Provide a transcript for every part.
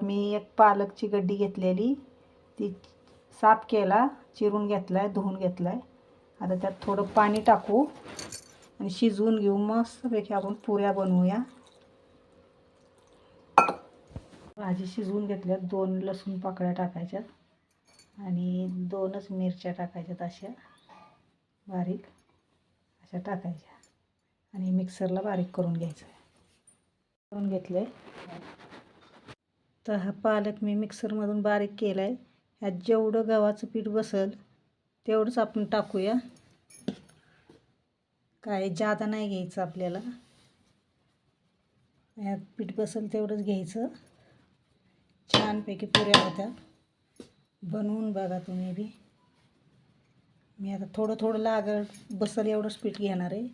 तर मी एक पालकची गड्डी घेतलेली. ती साफ केला चिरून घेतला आहे धुवून घेतला आहे आता त्यात थोडं पाणी टाकू आणि शिजवून घेऊ. मस्तपैकी आपण पुऱ्या बनवूया. भाजी शिजवून घेतल्यात. दोन लसूण पाकळ्या टाकायच्यात आणि दोनच मिरच्या टाकायच्यात अशा बारीक अशा टाकायच्या. आणि मिक्सरला बारीक करून घ्यायचं करून घेतलं तर हा पालक मी मिक्सरमधून बारीक केला आहे ह्यात जेवढं गव्हाचं पीठ बसेल तेवढंच आपण टाकूया. काय जादा नाही घ्यायचं आपल्याला. ह्यात पीठ बसेल तेवढंच घ्यायचं. छानपैकी पुऱ्या होत्या. बनवून बघा तुम्ही बी. मी आता थोडं थोडं लागल बसल एवढंच पीठ घेणार आहे.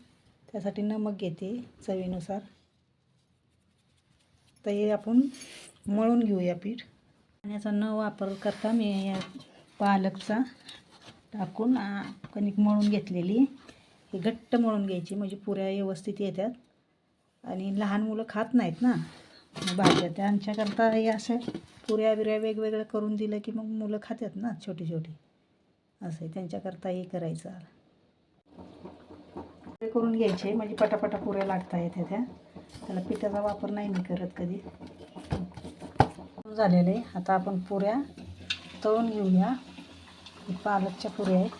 त्यासाठी नमक घेते चवीनुसार. तर हे आपण मळून घेऊया पीठ. पाण्याचा न वापर करता मी या पालकचा टाकून कणिक मळून घेतलेली. ही घट्ट मळून घ्यायची म्हणजे पुऱ्या व्यवस्थित येतात आणि लहान मुलं खात नाहीत ना. भाज्या त्यांच्याकरता हे असं पुऱ्या बिऱ्या वेगवेगळ्या करून दिलं की मग मुलं खातात ना छोटी छोटी. असं आहे त्यांच्याकरता हे करायचं. करून घ्यायचे म्हणजे पटापटा पुऱ्या लागता येते त्या. त्याला पिठाचा वापर नाही मी करत कधी. झालेले आता आपण पुऱ्या तळून घेऊया. पालकच्या पुऱ्या आहेत.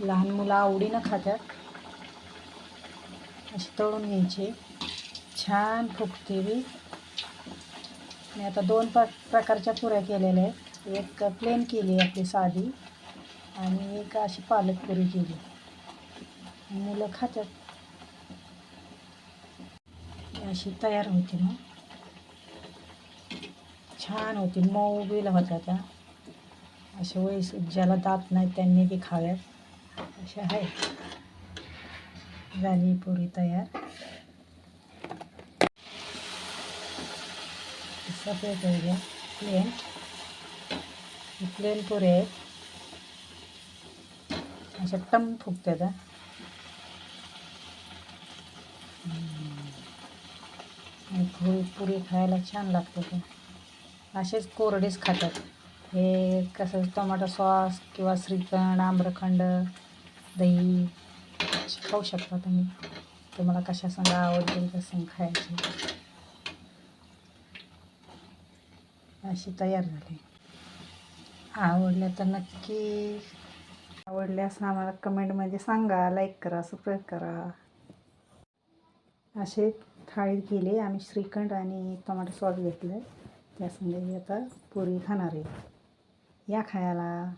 लहान मुलं आवडीनं खातात. अशी तळून घ्यायचे छान फुगते मी आता दोन प्र प्रकारच्या पुऱ्या केलेल्या आहेत. एक प्लेन केली आपली साधी आणि एक अशी पालक पुरी केली. मुलं खातात. अशी तयार होती मग. छान होती. मऊ बी होत्या त्या. अशा वयस ज्याला दात नाही त्यांनी बी खाव्यात. अशा आहेत झाली पुरी तयार. सफेद हो प्लेन प्लेन पुरे आहेत. अशा टम फुगतात त्या. आणि पुरी पुरी खायला छान लागते ते. असेच कोरडेच खातात. हे कसं टोमॅटो सॉस किंवा श्रीखंड आम्रखंड दही असे खाऊ शकता तुम्ही. तुम्हाला कशा संग आवडतील कसं खायचे. अशी तयार झाली. आवडल्या तर नक्की आवडल्यास आम्हाला कमेंटमध्ये सांगा लाईक करा सबस्क्राईब करा. असे थाळीत गेले आम्ही श्रीखंड आणि टोमॅटो सॉस घेतलं आहे त्या संगे आता पुरी खाणार. आहे या खायला.